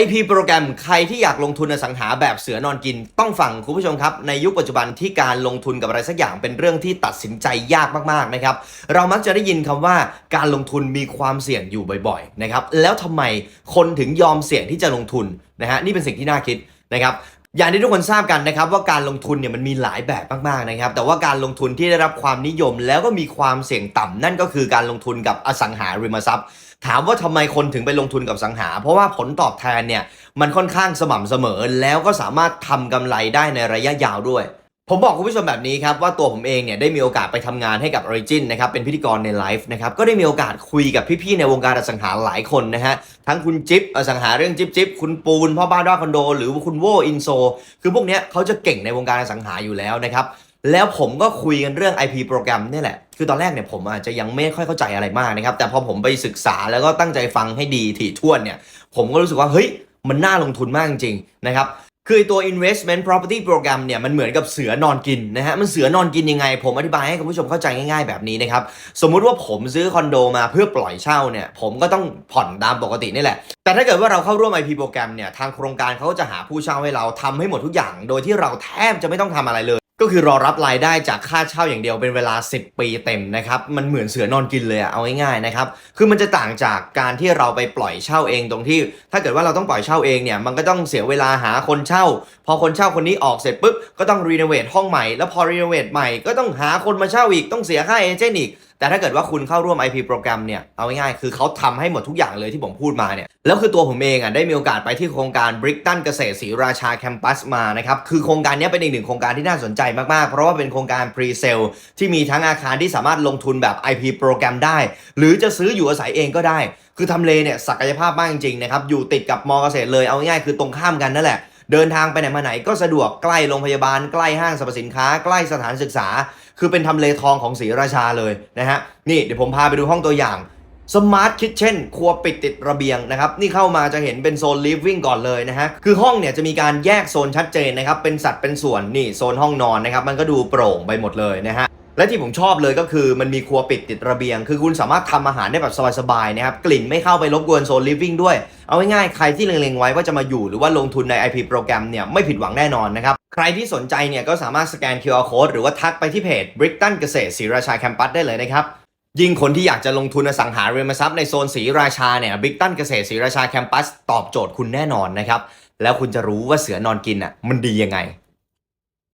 IP โปรแกรมใครที่อยากลงทุนอสังหาแบบเสือนอนกิน ต้องฟังคุณผู้ชมครับ ในยุคปัจจุบันที่การลงทุนกับอะไรสักอย่างเป็นเรื่องที่ตัดสินใจยากมากๆนะครับเรามักจะได้ยินคำว่าการลงทุนมีความเสี่ยงอยู่บ่อยๆนะครับแล้วทำไมคนถึงยอมเสี่ยงที่จะลงทุนนะฮะนี่เป็นสิ่งที่น่าคิดนะครับ อย่างที่ทุกคนทราบกันนะครับว่าการลงทุนเนี่ยมันมีหลายแบบมากๆนะครับแต่ว่าการลงทุนที่ได้รับความนิยมแล้วก็มีความเสี่ยงต่ำนั่นก็คือการลงทุนกับอสังหาริมทรัพย์ ถามว่าทำไมคนถึงไปลงทุนกับสังหา เพราะว่าผลตอบแทนเนี่ยมันค่อนข้างสม่ำเสมอแล้วก็สามารถทำกำไรได้ในระยะยาวด้วย ผมบอกคุณผู้ชมแบบนี้ครับว่าตัวผมเองเนี่ยได้มีโอกาสไปทำงานให้กับ Origin นะครับเป็นพิธีกรในไลฟ์นะครับก็ได้มีโอกาสคุยกับพี่ๆในวงการอสังหาหลายคนนะฮะทั้งคุณจิ๊บอสังหาเรื่องจิ๊บจิ๊บคุณปูนพ่อบ้านด้าคอนโด หรือคุณโวอินโซ คือพวกเนี้ยเขาจะเก่งในวงการอสังหาอยู่แล้วนะครับแล้วผมก็คุยกันเรื่อง IP โปรแกรมนี่แหละ คือตอนแรกเนี่ยผมอาจจะยังไม่ค่อยเข้าใจอะไรมากนะครับแต่พอผมไปศึกษาแล้วก็ตั้งใจฟังให้ดีถี่ถ้วนเนี่ยผมก็รู้สึกว่าเฮ้ยมันน่าลงทุนมากจริงนะครับ คือตัว investment property program เนี่ยมันเหมือนกับเสือนอนกินนะฮะมันเสือนอนกินยังไง ผมอธิบายให้คุณผู้ชมเข้าใจง่ายๆแบบนี้นะครับ สมมุติว่าผมซื้อคอนโดมาเพื่อปล่อยเช่าเนี่ยผมก็ต้องผ่อนตามปกตินี่แหละ แต่ถ้าเกิดว่าเราเข้าร่วม IP โปรแกรมเนี่ยทางโครงการเขาก็จะหาผู้เช่าให้เราทำให้หมดทุกอย่าง โดยที่เราแทบจะไม่ต้องทำอะไรเลย ก็คือรอรับรายได้จากค่าเช่าอย่างเดียวเป็นเวลา 10 ปีเต็มนะครับ มันเหมือนเสือนอนกินเลยอะเอาง่ายๆนะครับ คือมันจะต่างจากการที่เราไปปล่อยเช่าเองตรงที่ ถ้าเกิดว่าเราต้องปล่อยเช่าเองเนี่ย มันก็ต้องเสียเวลาหาคนเช่า พอคนเช่าคนนี้ออกเสร็จปุ๊บ ก็ต้องรีโนเวทห้องใหม่ แล้วพอรีโนเวทใหม่ก็ต้องหาคนมาเช่าอีก ต้องเสียค่าเอเจนต์อีกแต่ถ้าเกิดว่าคุณเข้าร่วม IP โปรแกรมเนี่ย เอาง่ายๆ คือเขาทำให้หมดทุกอย่างเลยที่ผมพูดมาเนี่ย แล้วคือตัวผมเองอะได้มีโอกาสไปที่โครงการ Brickton เกษตรศรีราชาแคมปัสมานะครับ คือโครงการนี้เป็นอีกหนึ่งโครงการที่น่าสนใจมากๆ เพราะว่าเป็นโครงการ Pre-sale ที่มีทั้งอาคารที่สามารถลงทุนแบบ IP โปรแกรมได้ หรือจะซื้ออยู่อาศัยเองก็ได้ คือทำเลเนี่ยศักยภาพมากจริงๆนะครับ อยู่ติดกับมอเกษตรเลย เอาง่ายๆ คือตรงข้ามกันนั่นแหละ เดินทางไปไหนมาไหนก็สะดวกใกล้โรงพยาบาล ใกล้ห้างสรรพสินค้า ใกล้สถานศึกษา คือเป็นทำเลทองของศรีราชาเลยนะฮะนี่เดี๋ยวผมพาไปดูห้องตัวอย่างสมาร์ทคิทเช่นครัวปิดติดระเบียงนะครับ นี่เข้ามาจะเห็นเป็นโซนลิฟวิ่งก่อนเลยนะฮะ คือห้องเนี่ยจะมีการแยกโซนชัดเจนนะครับ เป็นสัดเป็นส่วนนี่โซนห้องนอนนะครับ มันก็ดูโปร่งไปหมดเลยนะฮะ และที่ผมชอบเลยก็คือมันมีครัวปิดติดระเบียง คือคุณสามารถทำอาหารได้แบบสบายๆนะครับ กลิ่นไม่เข้าไปรบกวนโซนลิฟวิ่งด้วย เอาง่ายๆ ใครที่เล็งๆไว้ว่าจะมาอยู่หรือว่าลงทุนใน IP โปรแกรมเนี่ยไม่ผิดหวังแน่นอนนะครับ ใครที่สนใจเนี่ยก็สามารถสแกน QR code หรือว่าทักไปที่เพจ Brickton เกษตรศรีราชาแคมปัสได้เลยนะครับยิ่งคนที่อยากจะลงทุนอสังหาริมทรัพย์ในโซนศรีราชาเนี่ยบิ๊กตันเกษตรศรีราชาแคมปัสตอบโจทย์คุณแน่นอนนะครับแล้วคุณจะรู้ว่าเสือนอนกินอะมันดียังไง